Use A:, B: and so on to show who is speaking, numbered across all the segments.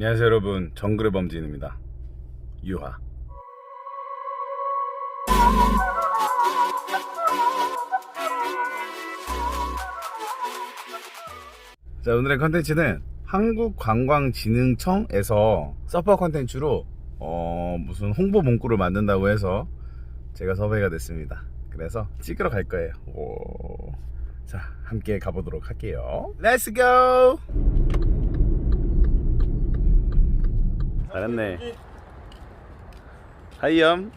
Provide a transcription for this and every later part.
A: 안녕하세요 여러분. 정글의 범진입니다. 유하. 자 오늘의 컨텐츠는 한국관광진흥청에서 서퍼 컨텐츠로 어, 무슨 홍보 문구를 만든다고 해서 제가 섭외가 됐습니다. 그래서 찍으러 갈 거예요. 오. 자 함께 가보도록 할게요. 렛츠 고 잘했네 하이엄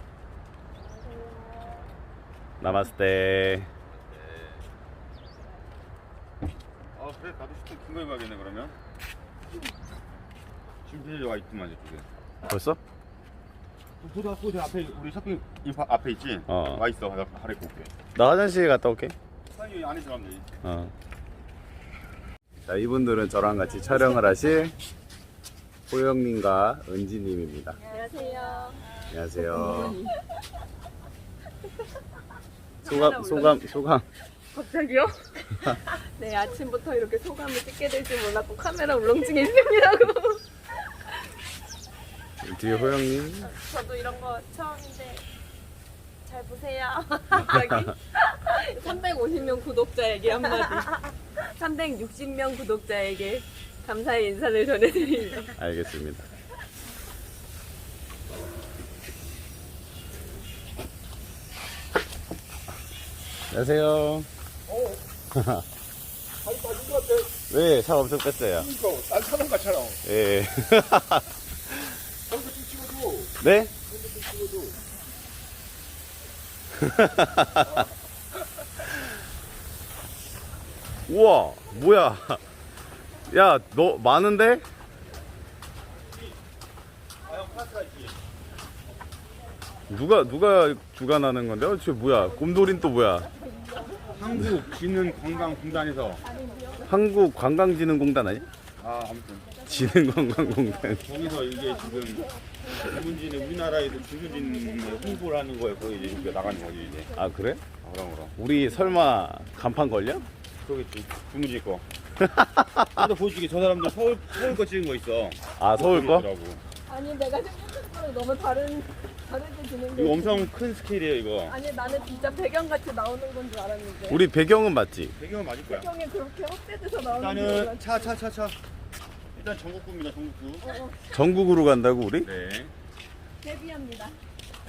A: 나마스테
B: 아 그래 나도 슈팅 큰거 입어야겠네 그러면 제일 와 있구만 이쪽에
A: 벌써?
B: 보저 앞에 우리 쇼핑 앞에 있지?
A: 어.
B: 와 있어 나 갈아입고 올게
A: 나 화장실 갔다 올게
B: 사장님 안에 들어가면 되지
A: 어. 자 이분들은 저랑 같이 촬영을 하실 호영님과 은지님입니다
C: 안녕하세요.
A: 안녕하세요 소감 소감 소감
C: 갑자기요? 네, 아침부터 이렇게 소감을 찍게 될 줄 몰랐고 카메라 울렁증이 있습니다고.
A: 뒤에 호영님
C: 저도 이런 거 처음인데 잘 보세요. 갑자기 350명 구독자에게 한마디. 360명 구독자에게 감사의 인사를 전해드립니다.
A: 알겠습니다 안녕하세요 왜? 살 엄청 뺐어요
B: 그러니까 난 사는 것처럼
A: 예.
B: 거기서 좀 찍어줘
A: 네? 우와, 뭐야? 야, 너 많은데? 누가 누가 주관하는 건데? 어, 저 뭐야? 곰돌인 또 뭐야?
B: 한국진흥관광공단에서
A: 한국 관광진흥공단 아니?
B: 아 아무튼
A: 진흥관광공단.
B: 거기서 이게 지금 주문진의 우리나라에도 주문진 홍보를 하는 거에 거기 이제 우리가 나가는 거지 이제
A: 아 그래?
B: 아, 그럼 그럼
A: 우리 설마 간판 걸려?
B: 그러겠지 주문진 거 근데 보여주게 저 사람들 서울 서울 거 찍은 거 있어
A: 아 서울 거?
C: 아니 내가 생각한 거랑 너무 다른 다르게 지는데.
B: 이거 엄청 큰 스케일이에요 이거
C: 아니 나는 진짜 배경같이 나오는 건 줄 알았는데.
A: 우리 배경은 맞지?
B: 배경은 맞을 거야
C: 배경이 그렇게 헛되돼서 나오는 줄
B: 일단은
C: 알았지.
B: 차차 차 차 일단 전국구입니다 전국구
C: 어, 어,
A: 전국으로 간다고 우리?
B: 네
C: 데뷔합니다.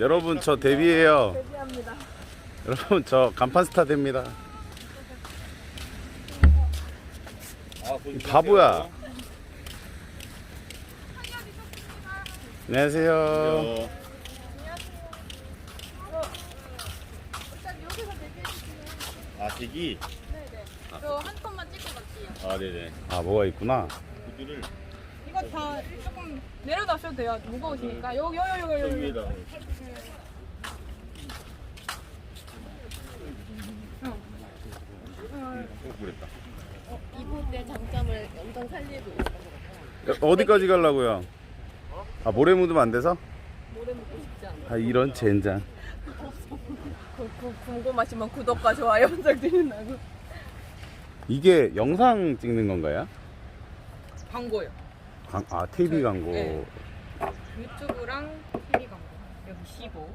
A: 여러분 저 데뷔해요.
C: 데뷔합니다.
A: 여러분 저 간판 스타 됩니다.
B: 아, 보여주세요.
A: 바보야. 안녕하세요.
B: 어,
C: 일단 여기서 데뷔해주시면.
B: 아 대기
C: 네네. 저한 컷만 찍고 갈게요.
B: 아 네네
A: 아 뭐가 있구나.
B: 구두를
C: 이거 다 조금 내려다셔도 돼요. 무거우시니까. 여기 여기 여기
B: 저
C: 여기.
B: 위에다 꼭 그랬다
C: 이분의 장점을 엄청 살리고
A: 어디까지 가려고요? 아 모래 묻으면 안 돼서?
C: 노래 먹고 싶지 않아.
A: 아 이런 젠장.
C: 구, 구, 궁금하시면 구독과 좋아요 부탁드린다고.
A: 이게 영상 찍는 건가요?
C: 광고요.
A: 광- 아 TV 광고.
C: 네. 유튜브랑 TV 광고. 여기 15.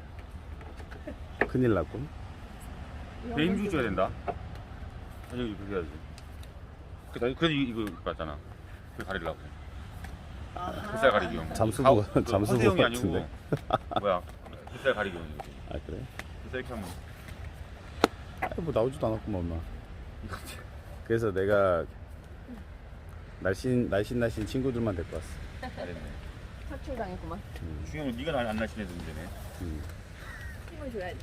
A: 큰일 났군.
B: 내 힘줄 줘야 된다 아니 그렇게 해야지 그래서 그래서 이거 같잖아 그 가리려고 뱃살 가리기용
A: 잠수부-
B: 가- 그
A: 잠수부
B: 허세형이 아니고
A: 같은데.
B: 뭐야 뱃살 가리기용
A: 아 그래?
B: 뱃살 이렇게 하면
A: 아 뭐 나오지도 않았구만 엄마. 그래서 내가 날씬 날씬 날씬 친구들만 데리고 왔어.
B: 잘했네
C: 사출당했구만.
B: 중요한 건 네가 안 날씬해도 되네
A: 음.
C: 힘을 줘야지.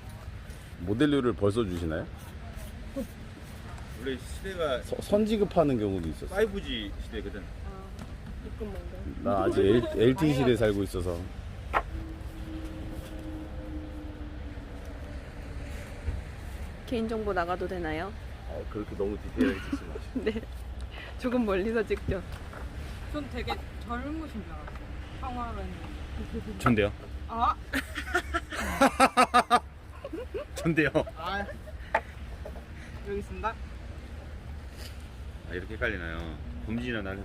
A: 모델료를 벌써 주시나요?
B: 원래 시대가
A: 서- 선지급하는 경우도 있었어.
B: 5G 시대거든
C: 아?
A: 나 아직 L, LTE 시대에 살고 있어서.
C: 개인정보 나가도 되나요?
A: 어, 그렇게 너무 디테일하게 찍지 마시고.
C: 네. 조금 멀리서 찍죠. 전 되게 젊으신 줄 알았어요. 황화는.
B: 전데요
C: 아,
B: 전데요
C: 여기 있습니다.
B: 아 이렇게 헷갈리나요 범진이나 나는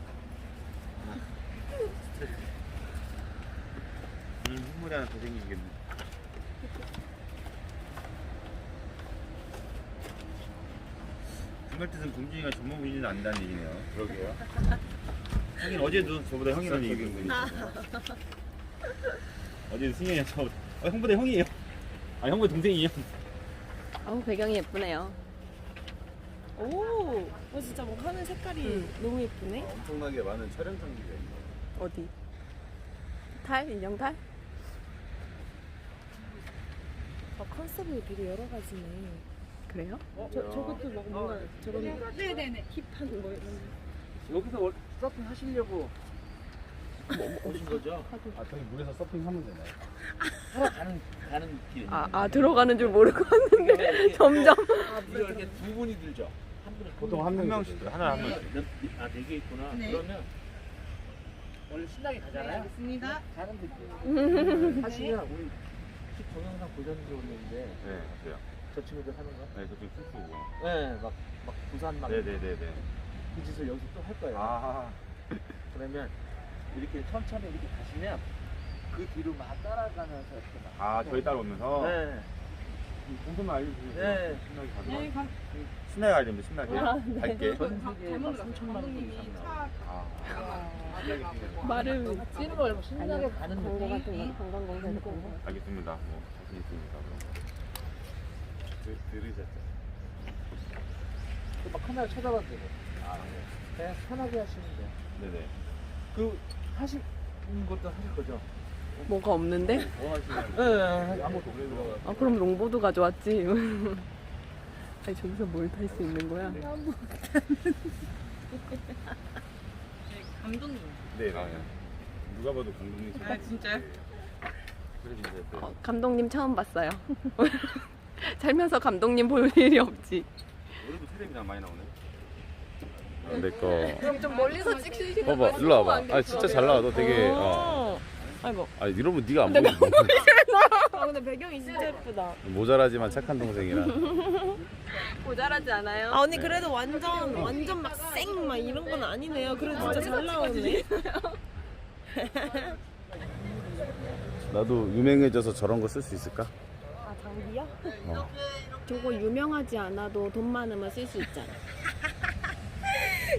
B: 하나 더 생기겠네. 중갈 뜻은 공준이가 전문분인지는 안다는 얘기네요.
A: 그러게요.
B: 하긴 어제도 저보다 형이라는 얘기인 거니. 어제도 승현이가 저보다 어, 형보다 형이에요. 아 형보다 동생이에요.
C: 어우 배경이 예쁘네요.
D: 오, 어, 진짜 뭐 하늘 색깔이 너무 예쁘네.
A: 엄청나게 많은 촬영 장비가 있네요.
C: 어디? 탈 인형 탈?
D: 아, 컨셉이 되게 여러 가지네.
C: 그래요?
D: 저, 저것도 막 뭔가 저런 네네네. 힙한 거 이런 거.
B: 여기서 서핑 하시려고 오신 거죠?
A: 아 저기 물에서 서핑하면 되나요?
B: 하러 가는 가는 길.
C: 아, 아 들어가는 줄 모르고 왔는데 점점
E: 이거 이렇게 두 분이 들죠.
A: 보통
B: 한한
A: 명씩.
B: 하나 한 명씩.
E: 아네 개 있구나. 그러면 원래 신나게 가잖아요.
D: 알겠습니다.
E: 가는 느낌. 사실은 우리 키 동영상 보셨는지 모르겠는데
B: 네, 맞아요.
E: 저 친구들 하는 거.
B: 네, 저쪽 춤추고.
E: 네, 막, 막 부산 막그
B: 네네 네네.
E: 짓을 여기서 또 할 거예요.
B: 아,
E: 그러면 이렇게 천천히 이렇게 가시면 그 뒤로 막 따라가면서 이렇게 막.
B: 아 저희 따라오면서.
E: 네.
B: 공부만 알려주세요.
E: 네.
B: 신나게 가자. 신나게 가야 됩니다. 신나게. 갈게.
E: 전 세계에 막 3천만 원 이상 나와.
B: 아,
C: 말을
E: 거 말고 신나게 가는
C: 광고
E: 느낌.
C: 같은 거 관광공사에서 본 거.
B: 알겠습니다. 뭐 자신 있습니다. 그럼.
A: 들, 들으셨죠?
E: 막 카메라 되고.
B: 아,
E: 그냥 편하게 하시면 돼요.
B: 네네.
E: 그 하실 것도 하실 거죠?
C: 뭐가 없는데?
B: 뭐
E: 네.
B: 들어가.
C: 아 그럼 롱보드 가져왔지. 아니 저기서 뭘 탈 수 있는 거야?
D: 감독님.
B: 네, 네. 누가 봐도 감독님.
D: 아 진짜요?
B: 그래 진짜. 네.
C: 어, 감독님 처음 봤어요. 살면서 감독님 볼 일이 없지.
B: 오늘도 텔레비전 많이 나오네.
A: 내 거.
C: 그럼 좀 멀리서 찍으시는
A: 봐봐, 일로 와봐. 아 진짜 잘 나와. 너 되게. 어.
C: 아이고.
A: 아 이러면 네가 안 보이지.
D: 아 근데 배경이 진짜 예쁘다.
A: 모자라지만 착한 동생이라.
C: 모자라지 않아요?
D: 아 언니 그래도 완전 완전 막쌩막 이런 건 아니네요. 그래도 진짜 잘 나오네.
A: 나도 유명해져서 저런 거 쓸 수 있을까?
D: 아 장비요?
A: 어.
D: 저거 유명하지 않아도 돈 많으면 쓸 수 있잖아.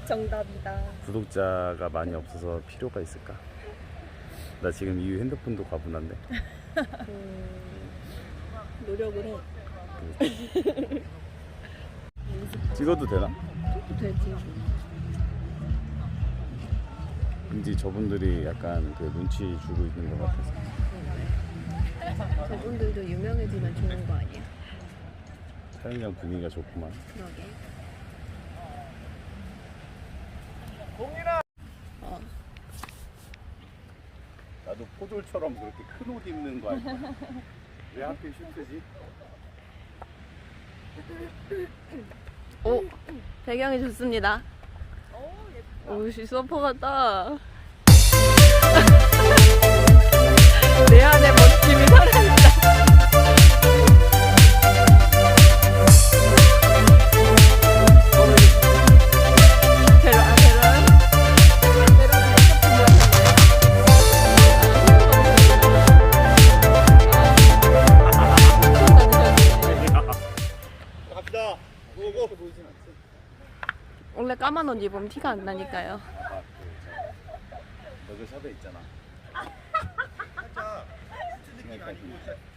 D: 정답이다.
A: 구독자가 많이 없어서 필요가 있을까? 나 지금 이 핸드폰도 과분한데.
D: 노력을 해.
A: 찍어도 되나?
D: 되지.
A: 왠지 저분들이 약간 그 눈치 주고 있는 것 같아서.
C: 저분들도 유명해지면 좋은 거 아니야?
A: 촬영장 분위기가 좋구만.
C: 그러게.
A: 나도 포졸처럼 그렇게 큰 옷 입는 거 아니야? 왜 하필 슈트지?
C: 오 배경이 좋습니다. 오씨 서퍼 같다. 내 안에 멋짐이 살아 옷 입으면 티가 안 나니까요.
A: 너그 샵에 있잖아.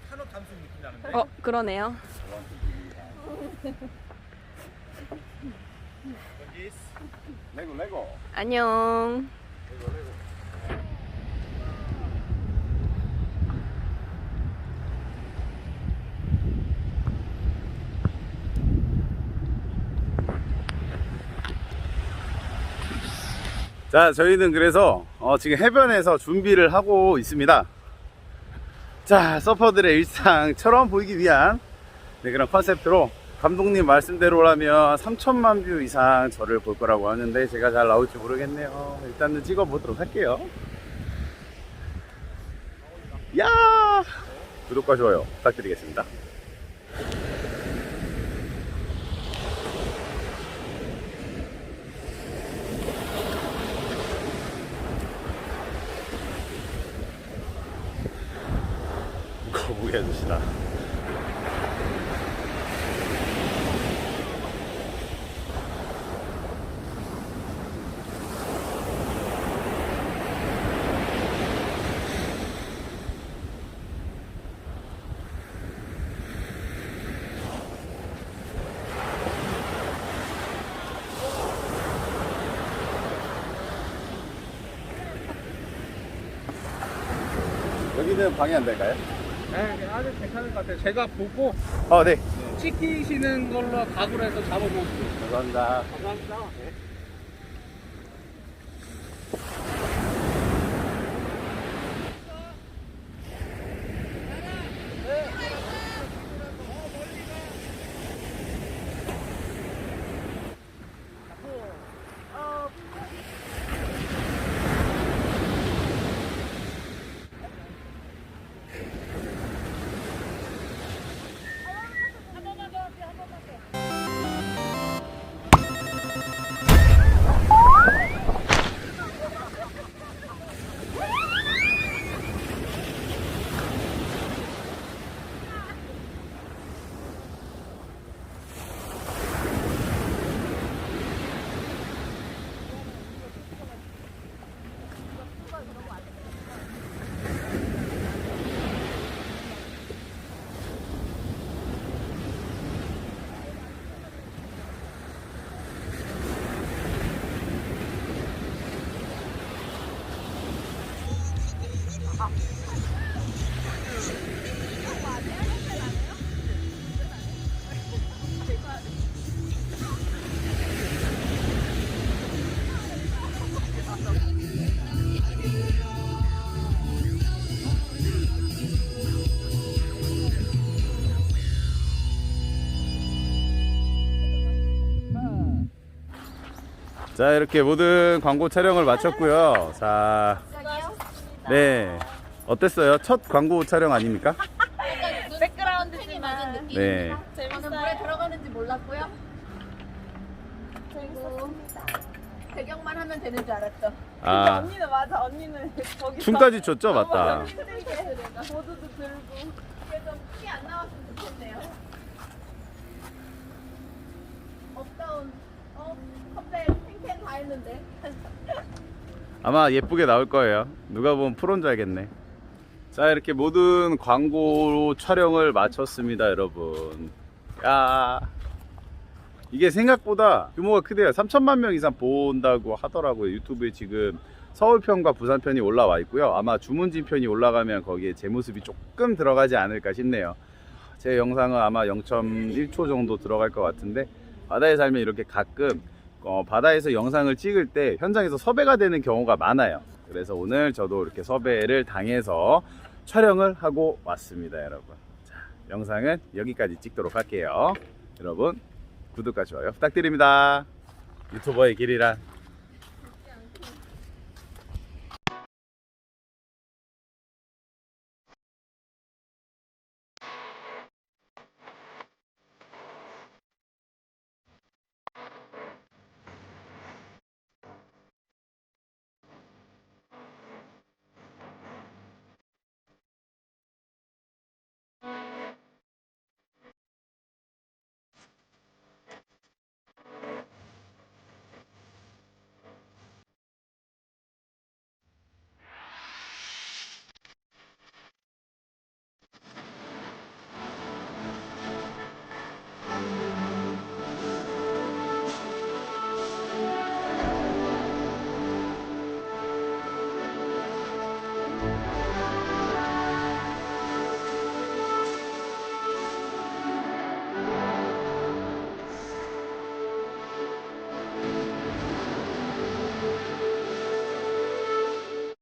B: 한옥 감성 느낌 나는데.
C: 어 그러네요.
A: 레고 레고.
C: 안녕.
A: 자, 저희는 그래서 어, 지금 해변에서 준비를 하고 있습니다. 자, 서퍼들의 일상처럼 보이기 위한 네, 그런 컨셉트로 감독님 말씀대로라면 3천만 뷰 이상 저를 볼 거라고 하는데 제가 잘 나올지 모르겠네요. 일단은 찍어 보도록 할게요. 야! 구독과 좋아요 부탁드리겠습니다. 예쁘게 해주시다. 여기는 방해 안 될까요?
E: 네, 아주 괜찮을 것 같아요. 제가 보고
A: 어, 네.
E: 찍히시는 걸로 각오를 해서 잡아놓을게요.
A: 감사합니다.
E: 감사합니다. 네.
A: 자, 이렇게 모든 광고 촬영을 마쳤고요. 자, 네. 어땠어요? 첫 광고 촬영 아닙니까?
C: 백그라운드지만
A: 네.
C: 저는 물에 들어가는지 몰랐고요. 그리고 배경만 하면 되는 줄 알았죠.
A: 아,
D: 언니는 맞아 언니는 거기
A: 춤까지 췄죠? 맞다.
D: 보드도 들고
C: 그래서 피안 나왔으면 좋겠네요. 업다운, 어, 컴백, 했는데.
A: 아마 예쁘게 나올 거예요. 누가 보면 프로인 줄 알겠네. 자, 이렇게 모든 광고 촬영을 마쳤습니다, 여러분. 야 이게 생각보다 규모가 크대요. 3천만 명 이상 본다고 하더라고요. 유튜브에 지금 서울편과 부산편이 올라와 있고요. 아마 주문진 편이 올라가면 거기에 제 모습이 조금 들어가지 않을까 싶네요. 제 영상은 아마 0.1초 정도 들어갈 것 같은데 바다에 살면 이렇게 가끔 어, 바다에서 영상을 찍을 때 현장에서 섭외가 되는 경우가 많아요. 그래서 오늘 저도 이렇게 섭외를 당해서 촬영을 하고 왔습니다, 여러분. 자, 영상은 여기까지 찍도록 할게요. 여러분, 구독과 좋아요 부탁드립니다. 유튜버의 길이란